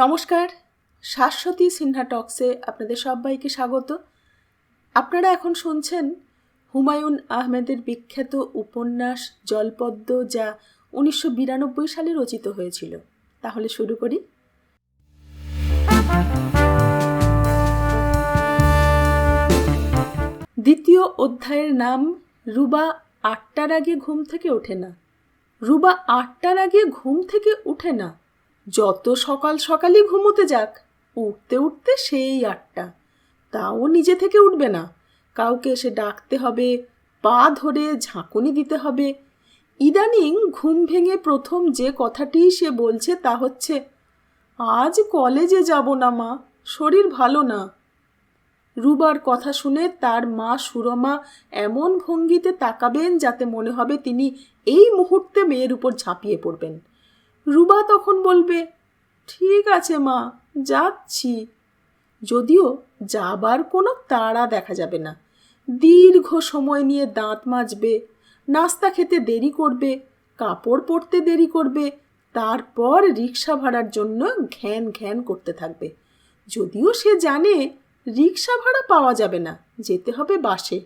নমস্কার, শাশ্বতী সিনহা টক্সে আপনাদের সবাইকে স্বাগত। আপনারা এখন শুনছেন হুমায়ুন আহমেদের বিখ্যাত উপন্যাস জলপদ্ম যা উনিশশো বিরানব্বই সালে রচিত হয়েছিল। তাহলে শুরু করি। দ্বিতীয় অধ্যায়ের নাম, রুবা আটটার আগে ঘুম থেকে ওঠে না। রুবা আটটার আগে ঘুম থেকে উঠে না। যত সকাল সকালই ঘুমোতে যাক, উঠতে উঠতে সেই আটটা। তাও নিজে থেকে উঠবে না। কাউকে এসে ডাকতে হবে, পা ধরে ঝাঁকুনি দিতে হবে। ইদানিং ঘুম ভেঙে প্রথম যে কথাটি সে বলছে তা হচ্ছে, আজ কলেজে যাব না মা, শরীর ভালো না। রুবার কথা শুনে তার মা সুরমা এমন ভঙ্গিতে তাকাবেন যাতে মনে হবে তিনি এই মুহূর্তে মেয়ের উপর ঝাঁপিয়ে পড়বেন। রুবা তখন বলবে, ঠিক আছে মা, যাচ্ছি। যদিও যাবার কোনো তাড়া দেখা যাবে না। দীর্ঘ সময় নিয়ে দাঁত মাজবে, নাস্তা খেতে দেরি করবে, কাপড় পরতে দেরি করবে, তারপর রিক্সা ভাড়ার জন্য ঘ্যান ঘ্যান করতে থাকবে। যদিও সে জানে রিক্সা ভাড়া পাওয়া যাবে না, যেতে হবে বাসে।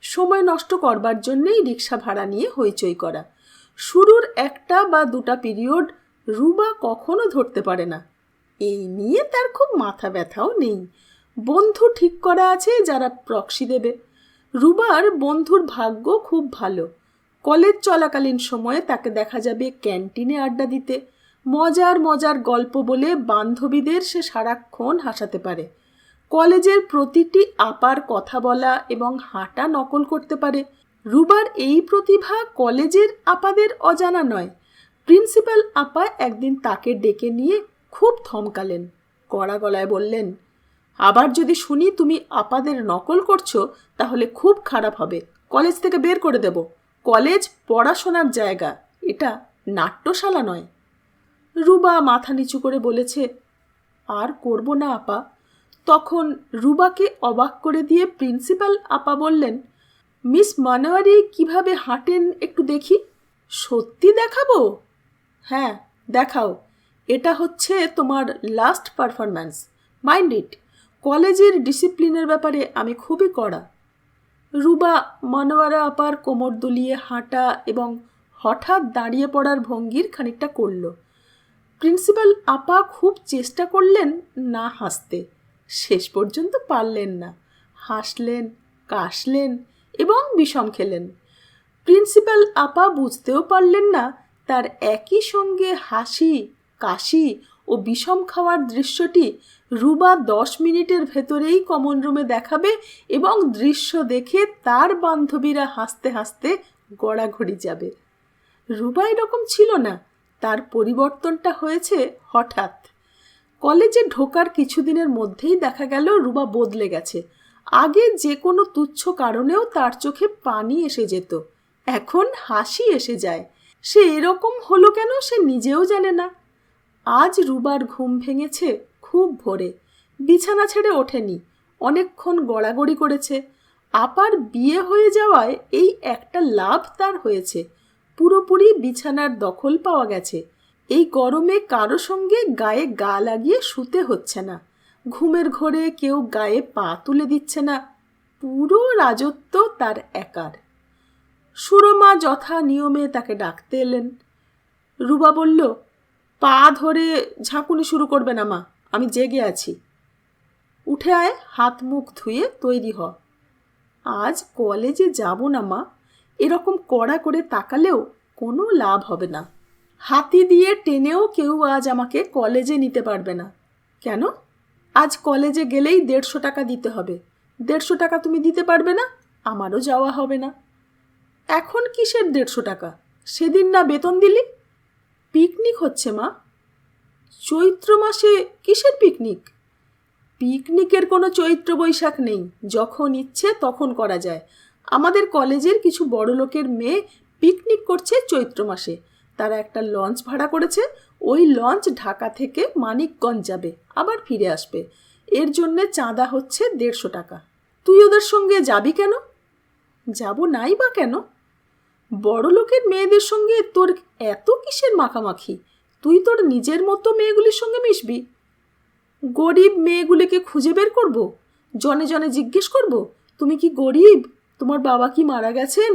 সময় নষ্ট করবার জন্যেই রিক্সা ভাড়া নিয়ে হইচই করা। শুরুর একটা বা দুটা পিরিয়ড রুবা কখনো ধরতে পারে না। এই নিয়ে তার খুব মাথা ব্যথাও নেই। বন্ধু ঠিক করা আছে যারা প্রক্সি দেবে। রুবার বন্ধুর ভাগ্য খুব ভালো। কলেজ চলাকালীন সময়ে তাকে দেখা যাবে ক্যান্টিনে আড্ডা দিতে। মজার মজার গল্প বলে বান্ধবীদের সে সারাক্ষণ হাসাতে পারে। কলেজের প্রতিটি আপার কথা বলা এবং হাঁটা নকল করতে পারে। রুবার এই প্রতিভা কলেজের আপাদের অজানা নয়। প্রিন্সিপাল আপা একদিন তাকে ডেকে নিয়ে খুব থমকালেন। কড়া গলায় বললেন, আবার যদি শুনি তুমি আপাদের নকল করছ, তাহলে খুব খারাপ হবে। কলেজ থেকে বের করে দেব। কলেজ পড়াশোনার জায়গা। এটা নাট্যশালা নয়। রুবা মাথা নিচু করে বলেছে, আর করব না আপা। তখন রুবাকে অবাক করে দিয়ে প্রিন্সিপাল আপা বললেন মিস মানোয়ারি কীভাবে হাঁটেন একটু দেখি? সত্যি দেখাবো? হ্যাঁ দেখাও। এটা হচ্ছে তোমার লাস্ট পারফরম্যান্স মাইন্ড ইট কলেজের ডিসিপ্লিনের ব্যাপারে আমি খুবই কড়া। রুবা মানোয়ারা আপার কোমর দুলিয়ে হাঁটা এবং হঠাৎ দাঁড়িয়ে পড়ার ভঙ্গির খানিকটা করল। প্রিন্সিপাল আপা খুব চেষ্টা করলেন না হাসতে। শেষ পর্যন্ত পারলেন না। হাসলেন, কাশলেন এবং বিষম খেলেন। প্রিন্সিপাল আপা বুঝতেও পারলেন না তার একই সঙ্গে হাসি, কাশি ও বিষম খাওয়ার দৃশ্যটি রুবা দশ মিনিটের ভেতরেই কমন রুমে দেখাবে এবং দৃশ্য দেখে তার বান্ধবীরা হাসতে হাসতে গড়াঘড়ি যাবে। রুবা এরকম ছিল না, তার পরিবর্তনটা হয়েছে হঠাৎ। কলেজে ঢোকার কিছুদিনের মধ্যেই দেখা গেল রুবা বদলে গেছে। আগে যে কোনো তুচ্ছ কারণেও তার চোখে পানি এসে যেত। এখন হাসি এসে যায়। সে এরকম হলো কেন সে নিজেও জানে না। আজ রুবার ঘুম ভেঙেছে খুব ভোরে। বিছানা ছেড়ে ওঠেনি, অনেকক্ষণ গড়াগড়ি করেছে। আপার বিয়ে হয়ে যাওয়ায় এই একটা লাভ তার হয়েছে। পুরোপুরি বিছানার দখল পাওয়া গেছে। এই গরমে কারও সঙ্গে গায়ে গা লাগিয়ে শুতে হচ্ছে না। ঘুমের ঘোরে কেউ গায়ে পা তুলে দিচ্ছে না। পুরো রাজত্ব তার একার। সুরমা যথা নিয়মে তাকে ডাকতে এলেন। রুবা বলল, পা ধরে ঝাঁকুনি শুরু করবে না মা, আমি জেগে আছি। উঠে আয়, হাত মুখ ধুয়ে তৈরি হ। আজ কলেজে যাব না মা, এরকম কড়া করে তাকালেও কোনো লাভ হবে না। হাতি দিয়ে টেনেও কেউ আজ আমাকে কলেজে নিতে পারবে না। কেন? আজ কলেজে গেলেই দেড়শো টাকা দিতে হবে। দেড়শো টাকা তুমি দিতে পারবে না, আমারও যাওয়া হবে না। এখন কিসের দেড়শো টাকা? সেদিন না বেতন দিলি? পিকনিক হচ্ছে, মা। চৈত্র মাসে কিসের পিকনিক? পিকনিকের কোনো চৈত্র বৈশাখ নেই। যখন ইচ্ছে তখন করা যায়। আমাদের কলেজের কিছু বড় লোকের মেয়ে পিকনিক করছে চৈত্র মাসে। তারা একটা লঞ্চ ভাড়া করেছে ওই লঞ্চ ঢাকা থেকে মানিকগঞ্জ যাবে, আবার ফিরে আসবে। এর জন্যে চাঁদা হচ্ছে দেড়শো টাকা। তুই ওদের সঙ্গে যাবি কেন? যাব নাই বা কেন? বড় লোকের মেয়েদের সঙ্গে তোর এত কিসের মাখামাখি? তুই তোর নিজের মতো মেয়েগুলির সঙ্গে মিশবি? গরিব মেয়েগুলিকে খুঁজে বের করব? জনে জনে জিজ্ঞেস করব, তুমি কি গরিব? তোমার বাবা কি মারা গেছেন?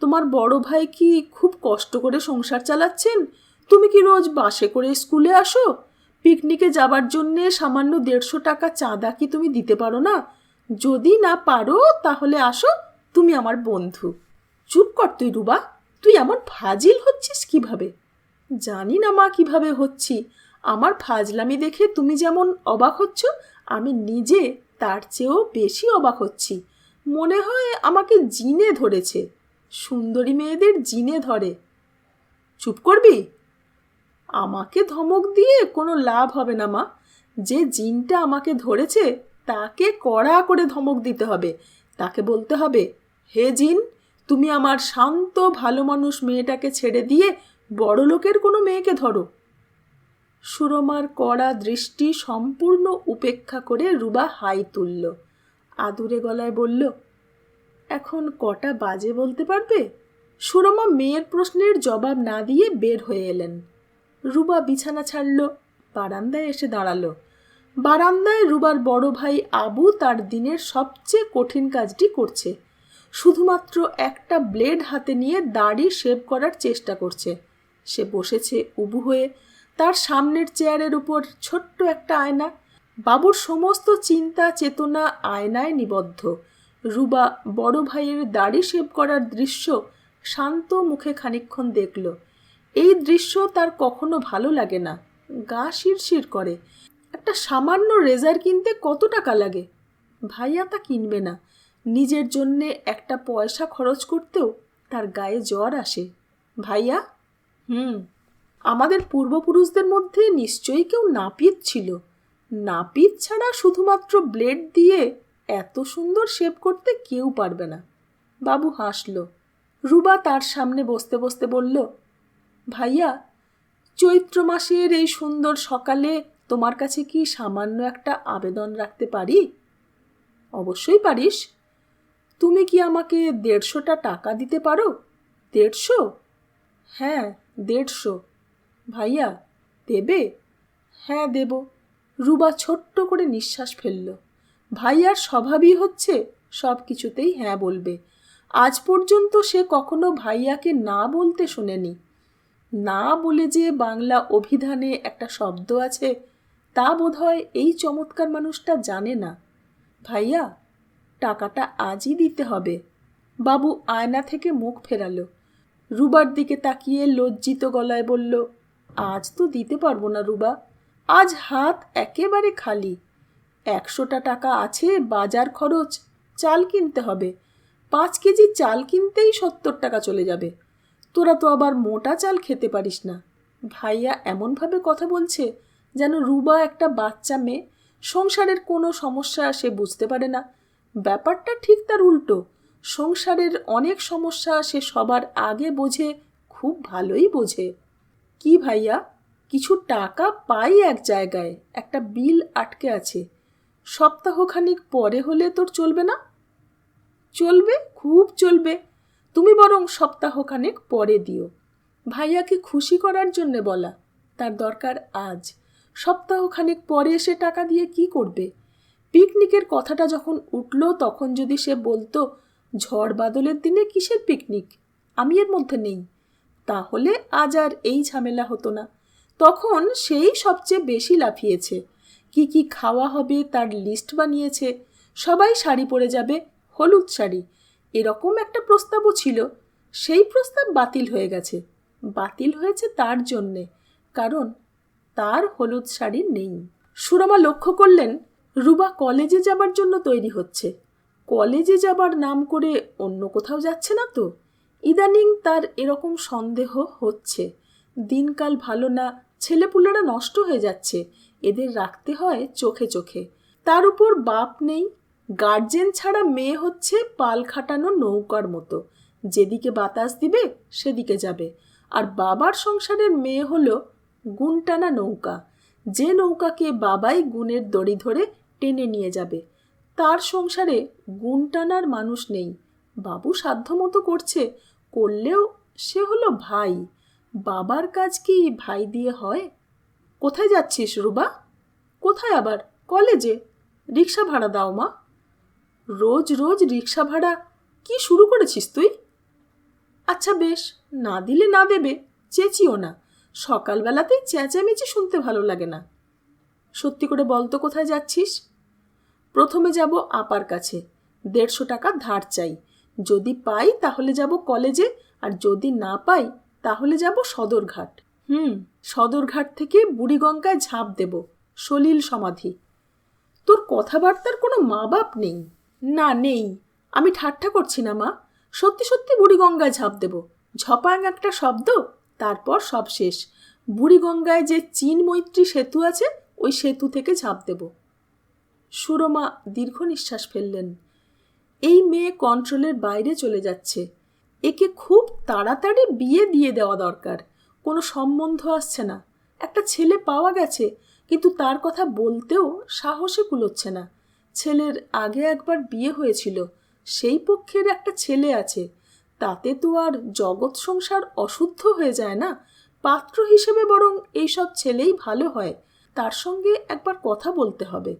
তোমার বড় ভাই কি খুব কষ্ট করে সংসার চালাচ্ছেন? তুমি কি রোজ বাসে করে স্কুলে আসো? পিকনিকে যাবার জন্যে সামান্য দেড়শো টাকা চাঁদা কি তুমি দিতে পারো না? যদি না পারো, তাহলে আসো, তুমি আমার বন্ধু। চুপ কর তুই, রুবা। তুই এমন ফাজিল হচ্ছিস কীভাবে? জানি না মা কীভাবে হচ্ছি। আমার ফাজলামি দেখে তুমি যেমন অবাক হচ্ছ, আমি নিজে তার চেয়েও বেশি অবাক হচ্ছি। মনে হয় আমাকে জিনে ধরেছে। সুন্দরী মেয়েদের জিনে ধরে। চুপ করবি? আমাকে ধমক দিয়ে কোনো লাভ হবে না, মা। যে জিনটা আমাকে ধরেছে, তাকে কড়া করে ধমক দিতে হবে। তাকে বলতে হবে, হে জিন, তুমি আমার শান্ত, ভালো মানুষ মেয়েটাকে ছেড়ে দিয়ে বড় লোকের কোনো মেয়েকে ধরো। সুরমার কড়া দৃষ্টি সম্পূর্ণ উপেক্ষা করে রুবা হাই তুলল। আদুরে গলায় বলল, এখন কটা বাজে বলতে পারবে? সুরমা মেয়ের প্রশ্নের জবাব না দিয়ে বের হয়ে এলেন। রুবা বিছানা ছাড়ল, বারান্দায় এসে দাঁড়াল। বারান্দায় রুবার বড় ভাই আবু তার দিনের সবচেয়ে কঠিন কাজটি করছে। শুধুমাত্র একটা ব্লেড হাতে নিয়ে দাড়ি শেভ করার চেষ্টা করছে। সে বসেছে উবু হয়ে, তার সামনের চেয়ারের উপর ছোট্ট একটা আয়না। বাবুর সমস্ত চিন্তা, চেতনা আয়নায় নিবদ্ধ। রুবা বড় ভাইয়ের দাড়ি শেভ করার দৃশ্য শান্ত মুখে খানিক্ষণ দেখল। এই দৃশ্য তার কখনো ভালো লাগে না। গা শিরশির করে। একটা সামান্য রেজার কিনতে কত টাকা লাগে? ভাইয়া তা কিনবে না। নিজের জন্যে একটা পয়সা খরচ করতেও তার গায়ে জ্বর আসে। ভাইয়া? হুম। আমাদের পূর্বপুরুষদের মধ্যে নিশ্চয়ই কেউ নাপিত ছিল। নাপিত ছাড়া শুধুমাত্র ব্লেড দিয়ে এত সুন্দর শেপ করতে কেউ পারবে না। বাবু হাসল। রুবা তার সামনে বসতে বসতে বলল ভাইয়া, চৈত্র মাসের এই সুন্দর সকালে তোমার কাছে কি সামান্য একটা আবেদন রাখতে পারি? অবশ্যই পারিস। তুমি কি আমাকে দেড়শোটা টাকা দিতে পারো? দেড়শো? হ্যাঁ দেড়শো। ভাইয়া, দেবে? হ্যাঁ দেব। রুবা ছোট্ট করে নিঃশ্বাস ফেলল। ভাইয়ার স্বভাবই হচ্ছে সব কিছুতেই হ্যাঁ বলবে। আজ পর্যন্ত সে কখনো ভাইয়াকে না বলতে শোনেনি। না বলে যে বাংলা অভিধানে একটা শব্দ আছে, তা বোধহয় এই চমৎকার মানুষটা জানে না। ভাইয়া, টাকাটা আজই দিতে হবে। বাবু আয়না থেকে মুখ ফেরালো। রুবার দিকে তাকিয়ে লজ্জিত গলায় বলল, আজ তো দিতে পারব না রুবা। আজ হাত একেবারে খালি। একশোটা টাকা আছে, বাজার খরচ, চাল কিনতে হবে। পাঁচ কেজি চাল কিনতেই সত্তর টাকা চলে যাবে। তোরা তো আবার মোটা চাল খেতে পারিস না। ভাইয়া এমনভাবে কথা বলছে যেন রুবা একটা বাচ্চা মেয়ে, সংসারের কোনো সমস্যা সে বুঝতে পারে না। ব্যাপারটা ঠিক তার উল্টো। সংসারের অনেক সমস্যা সে সবার আগে বোঝে, খুব ভালোই বোঝে। কি ভাইয়া? কিছু টাকা পাই এক জায়গায়, একটা বিল আটকে আছে। সপ্তাহখানিক পরে হলে তোর চলবে না? চলবে, খুব চলবে। তুমি বরং সপ্তাহখানেক পরে দিও। ভাইয়াকে খুশি করার জন্যে বলা, তার দরকার আজ। সপ্তাহখানেক পরে এসে টাকা দিয়ে কি করবে? পিকনিকের কথাটা যখন উঠল, তখন যদি সে বলতো, ঝড় বাদলের দিনে কিসের পিকনিক? আমি এর মধ্যে নেই। তাহলে আজ আর এই ঝামেলা হতো না। তখন সেই সবচেয়ে বেশি লাফিয়েছে। কি কি খাওয়া হবে তার লিস্ট বানিয়েছে। সবাই শাড়ি পরে যাবে, হলুদ শাড়ি। এরকম একটা প্রস্তাবও ছিল। সেই প্রস্তাব বাতিল হয়ে গেছে। বাতিল হয়েছে তার জন্যে, কারণ তার হলুদ শাড়ি নেই। সুরমা লক্ষ্য করলেন, রুবা কলেজে যাবার জন্য তৈরি হচ্ছে। কলেজে যাবার নাম করে অন্য কোথাও যাচ্ছে না তো? ইদানিং তার এরকম সন্দেহ হচ্ছে। দিনকাল ভালো না, ছেলেপুলেরা নষ্ট হয়ে যাচ্ছে। এদের রাখতে হয় চোখে চোখে। তার উপর বাপ নেই গার্জেন ছাড়া মেয়ে হচ্ছে পাল খাটানো নৌকার মতো। যেদিকে বাতাস দিবে, সেদিকে যাবে। আর বাবার সংসারের মেয়ে হলো গুণটানা নৌকা। যে নৌকাকে বাবাই গুণের দড়ি ধরে টেনে নিয়ে যাবে। তার সংসারে গুণ টানার মানুষ নেই। বাবু সাধ্যমতো করছে, করলেও সে হলো ভাই। বাবার কাজ কি ভাই দিয়ে হয়? কোথায় যাচ্ছিস রুবা? কোথায় আবার? কলেজে? রিক্সা ভাড়া দাও মা। রোজ রোজ রিক্সা ভাড়া কি শুরু করেছিস তুই? আচ্ছা বেশ, না দিলে না দেবে, চেঁচিও না। সকালবেলাতেই চেঁচামেচি শুনতে ভালো লাগে না। সত্যি করে বল তো কোথায় যাচ্ছিস? প্রথমে যাব আপার কাছে। দেড়শো টাকা ধার চাই। যদি পাই তাহলে যাব কলেজে, আর যদি না পাই তাহলে যাব সদরঘাট। হুম, সদরঘাট থেকে বুড়িগঙ্গায় ঝাঁপ দেব। সলিল সমাধি। তোর কথাবার্তার কোনো মা বাপ নেই। না, নেই। আমি ঠাট্টা করছি না, মা। সত্যি সত্যি বুড়িগঙ্গায় ঝাঁপ দেব। ঝপাং একটা শব্দ, তারপর সব শেষ। বুড়িগঙ্গায় যে চীন মৈত্রী সেতু আছে, ওই সেতু থেকে ঝাঁপ দেব। সুরমা দীর্ঘ নিঃশ্বাস ফেললেন। এই মেয়ে কন্ট্রোলের বাইরে চলে যাচ্ছে। একে খুব তাড়াতাড়ি বিয়ে দিয়ে দেওয়া দরকার। কোনো সম্বন্ধ আসছে না। একটা ছেলে পাওয়া গেছে, কিন্তু তার কথা বলতেও সাহসে কুলোচ্ছে না। ছেলের আগে একবার বিয়ে হয়েছিল, সেই পক্ষের একটা ছেলে আছে। তাতে তো আর জগৎ সংসার অশুদ্ধ হয়ে যায় না? পাত্র হিসেবে বরং এইসব ছেলেই ভালো হয়। তার সঙ্গে একবার কথা বলতে হবে।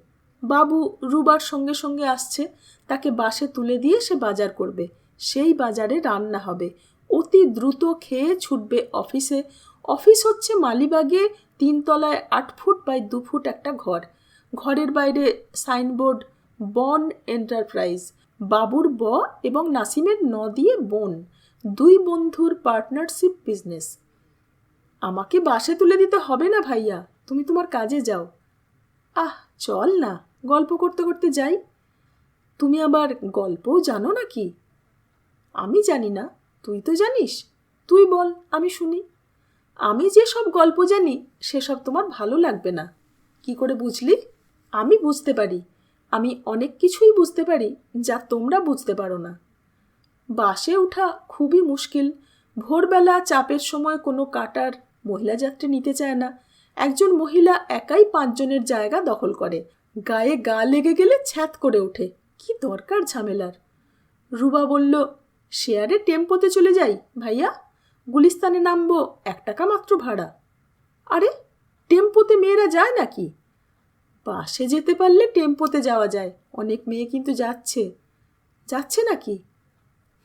বাবু রুবার সঙ্গে সঙ্গে আসছে, তাকে বাসে তুলে দিয়ে সে বাজার করবে। সেই বাজারে রান্না হবে। অতি দ্রুত খেয়ে ছুটবে অফিসে। অফিস হচ্ছে মালিবাগে তিনতলায় আট ফুট বাই দু ফুট একটা ঘর। ঘরের বাইরে সাইনবোর্ড, বন এন্টারপ্রাইজ, বাবুর ব এবং নাসিমের ন দিয়ে বোন, দুই বন্ধুর পার্টনারশিপ বিজনেস। আমাকে বাসে তুলে দিতে হবে না ভাইয়া, তুমি তোমার কাজে যাও। আহ, চল না, গল্প করতে করতে যাই। তুমি আবার গল্পও জানো নাকি? আমি জানি না, তুই তো জানিস। তুই বল, আমি শুনি। আমি যে সব গল্প জানি, সেসব তোমার ভালো লাগবে না। কি করে বুঝলি? আমি বুঝতে পারি। আমি অনেক কিছুই বুঝতে পারি যা তোমরা বুঝতে পারো না। বাসে ওঠা খুবই মুশকিল। ভোরবেলা চাপের সময় কোনো কাটার মহিলা যাত্রী নিতে চায় না। একজন মহিলা একাই পাঁচজনের জায়গা দখল করে। গায়ে গা লেগে গেলে ছ্যাত করে ওঠে। কি দরকার ঝামেলার? রুবা বলল, শেয়ারে টেম্পোতে চলে যাই ভাইয়া। গুলিস্তানে নামবো এক টাকা মাত্র ভাড়া। আরে, টেম্পোতে মেয়েরা যায় নাকি? বাসে যেতে পারলে টেম্পোতে যাওয়া যায়। অনেক মেয়ে কিন্তু যাচ্ছে। যাচ্ছে নাকি?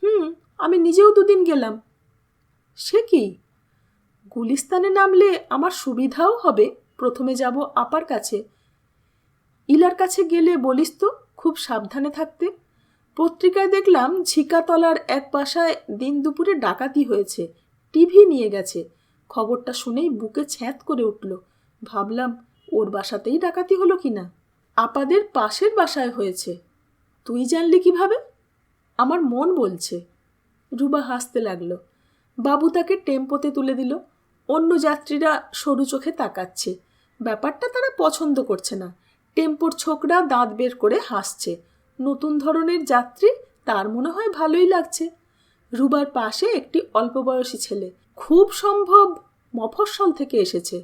হুম, আমি নিজেও দুদিন গেলাম। সে কি? গুলিস্তানে নামলে আমার সুবিধাও হবে, প্রথমে যাব আপার কাছে। ইলার কাছে গেলে বলিস তো, খুব সাবধানে থাকতে। পত্রিকায় দেখলাম ঝিকাতলার এক বাসায় দিন দুপুরে ডাকাতি হয়েছে। টিভি নিয়ে গেছে। খবরটা শুনেই বুকে ছ্যাঁত করে উঠল। ভাবলাম ওর বাসাতেই ডাকাতি হলো কি না আপাদের পাশের বাসায় হয়েছে। তুই জানলি কীভাবে? আমার মন বলছে। রুবা হাসতে লাগল। বাবু তাকে টেম্পোতে তুলে দিল। অন্য যাত্রীরা সরু চোখে তাকাচ্ছে। ব্যাপারটা তারা পছন্দ করছে না। টেম্পোর ছোকরা দাঁত বের করে হাসছে। নতুন ধরনের যাত্রী, তার মনে হয় ভালোই লাগছে। রুবার পাশে একটি অল্প বয়সী ছেলে। খুব সম্ভব মফস্বল থেকে এসেছে।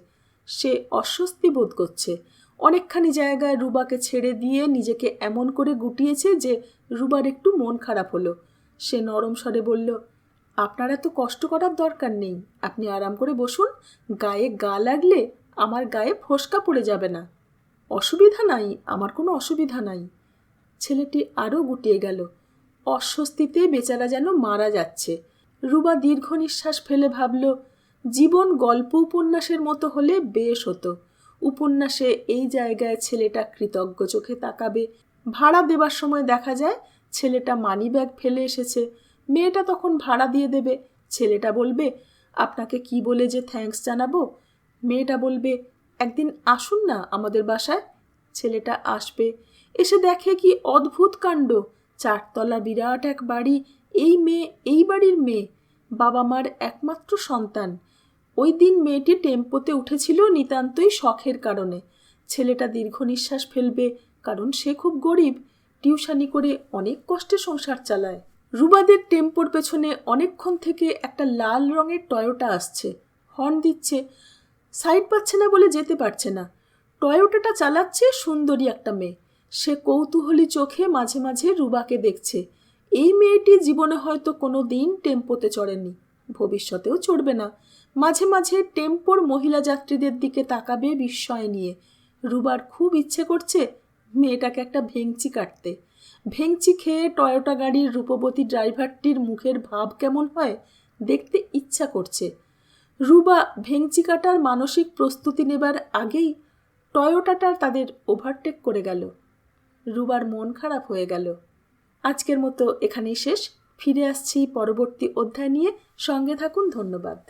সে অস্বস্তি বোধ করছে। অনেকখানি জায়গায় রুবাকে ছেড়ে দিয়ে নিজেকে এমন করে গুটিয়েছে যে রুবার একটু মন খারাপ হলো। সে নরম স্বরে বলল, আপনার এত কষ্ট করার দরকার নেই। আপনি আরাম করে বসুন। গায়ে গা লাগলে আমার গায়ে ফোসকা পড়ে যাবে না। অসুবিধা নাই, আমার কোনো অসুবিধা নাই। ছেলেটি আরও গুটিয়ে গেল, অস্বস্তিতে বেচারা যেন মারা যাচ্ছে। রুবা দীর্ঘ নিঃশ্বাস ফেলে ভাবল জীবন গল্প উপন্যাসের মতো হলে বেশ হতো। উপন্যাসে এই জায়গায় ছেলেটা কৃতজ্ঞ চোখে তাকাবে। ভাড়া দেবার সময় দেখা যায়, ছেলেটা মানি ব্যাগ ফেলে এসেছে। মেয়েটা তখন ভাড়া দিয়ে দেবে। ছেলেটা বলবে, আপনাকে কি বলে যে থ্যাঙ্কস জানাব? মেয়েটা বলবে, একদিন আসুন না আমাদের বাসায়। ছেলেটা আসবে। এসে দেখে কি অদ্ভুত কাণ্ড। চারতলা বিরাট এক বাড়ি। এই মেয়ে, এই বাড়ির মেয়ে। বাবা মার একমাত্র সন্তান। ওই দিন মেয়েটি টেম্পোতে উঠেছিল নিতান্তই শখের কারণে। ছেলেটা দীর্ঘ নিঃশ্বাস ফেলবে, কারণ সে খুব গরিব। টিউশানি করে অনেক কষ্টে সংসার চালায়। রুবাদের টেম্পোর পেছনে অনেকক্ষণ থেকে একটা লাল রঙের টয়োটা আসছে। হর্ন দিচ্ছে, সাইড পাচ্ছে না বলে যেতে পারছে না। টয়োটাটা চালাচ্ছে সুন্দরী একটা মেয়ে। সে কৌতূহলী চোখে মাঝে মাঝে রুবাকে দেখছে। এই মেয়েটি জীবনে হয়তো কোনো দিন টেম্পোতে চড়েনি। ভবিষ্যতেও চড়বে না। মাঝে মাঝে টেম্পোর মহিলা যাত্রীদের দিকে তাকাবে বিস্ময় নিয়ে। রুবার খুব ইচ্ছে করছে মেয়েটাকে একটা ভেংচি কাটতে। ভেংচি খেয়ে টয়োটা গাড়ির রূপবতী ড্রাইভারটির মুখের ভাব কেমন হয় দেখতে ইচ্ছা করছে। রুবা ভেংচি কাটার মানসিক প্রস্তুতি নেবার আগেই টয়োটাটা তাদের ওভারটেক করে গেল। রুবার মন খারাপ হয়ে গেল। আজকের মতো এখানেই শেষ। ফিরে আসছি পরবর্তী অধ্যায় নিয়ে। সঙ্গে থাকুন, ধন্যবাদ।